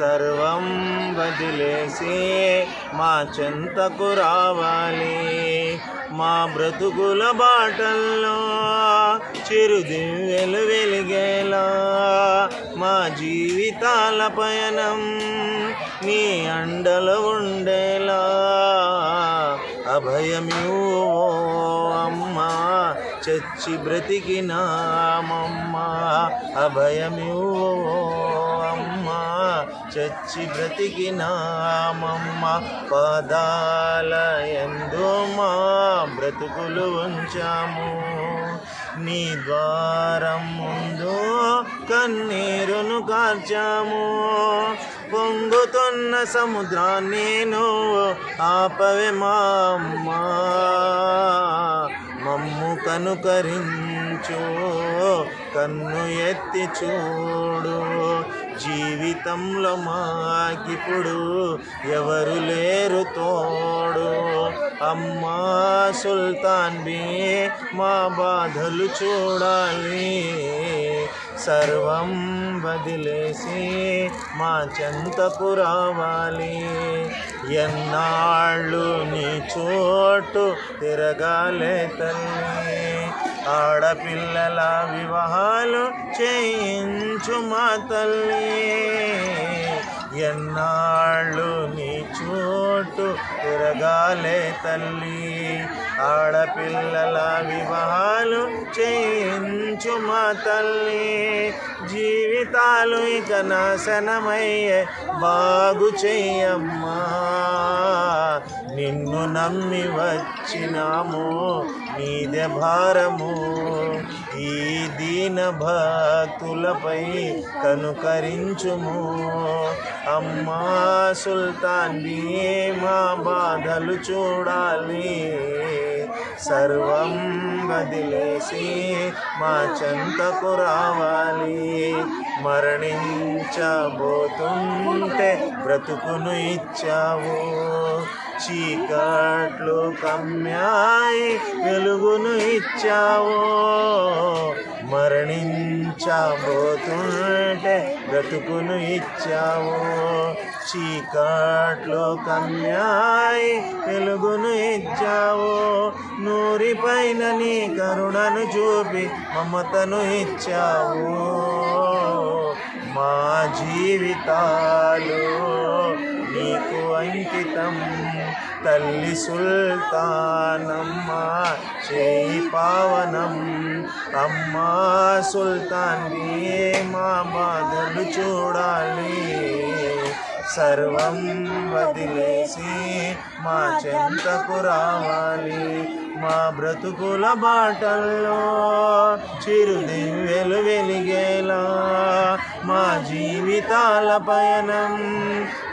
సర్వం వదిలేసి మా చెంతకు రావాలి. మా బ్రతుకుల బాటల్లో చిరుదివ్యలు వెలిగేలా. మా జీవితాల పయనం నీ అండలో ఉండేలా. అభయమివో అమ్మా చచ్చి బ్రతికినామమ్మా. అభయమివో చచ్చి బ్రతికినామమ్మ పాదాల ఎందు మా బ్రతుకులు ఉంచాము. నీ ద్వారం ముందు కన్నీరును కార్చాము. పొంగుతున్న సముద్రాన్ని నేను ఆపవే మా అమ్మా. మమ్ము కనుకరించు కన్ను ఎత్తి చూడు. జీవితంలో మాకిప్పుడు ఎవరు లేరు తోడు. అమ్మా సుల్తాన్ బి మా బాధలు చూడాలి. సర్వం వదిలేసి మా చెంతకు రావాలి. ఎన్నాళ్ళు నీ చోటు తిరగాలే తల్లి ఆడపిల్లల వివాహాలు చేయించు మా తల్లి. ఎన్నాళ్ళు నీ తిరగాలే తల్లి. ఆడపిల్లల వివాహాలు చేయించు మా తల్లి. జీవితాలు ఇక నాశనమయ్యే బాగు చెయ్యమ్మా. నిన్ను నమ్మి వచ్చినాము. నీదే భారము. ఈ దీన భక్తులపై కనుకరించుము. అమ్మా సుల్తాన్ని మా బాధలు చూడాలి. సర్వం వదిలేసి మా చెంతకు రావాలి. మరణించబోతుంటే బ్రతుకును ఇచ్చావు. చీకట్లు కమ్యాయి వెలుగును ఇచ్చావు. మరణించబోతుంటే బ్రతుకును ఇచ్చావు చీకాట్లో కన్యాయి వెలుగును ఇచ్చావు. నూరిపైన నీ కరుణను చూపి మమతను ఇచ్చావు. మా జీవితాలు నీకు అంకితం. తల్లి సుల్తానమ్మ చేయి పావనం. అమ్మా సుల్తాన్ని మా బాధలు చూడాలి. సర్వం వదిలేసి మా చెంతకు రావాలి. మా బ్రతుకుల బాటల్లో చిరుదివ్వెలు వెలిగేలా. మా జీవితాల పయనం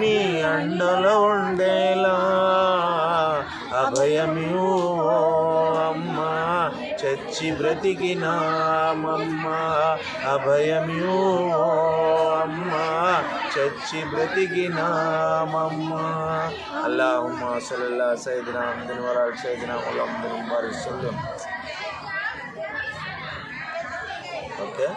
నీ అండలో ఉండేలా. అభయమివో చచ్చి బ్రతికినామమ్మా అభయమివో అమ్మా చచ్చి బ్రతికినామమ్మా అల్లాహుమ్మా సల్లల్లా సైదినా అహ్మదిన్ వరాల్ సైదినా ములమ్మదిన్ ముబారక్ సల్లం ఓకే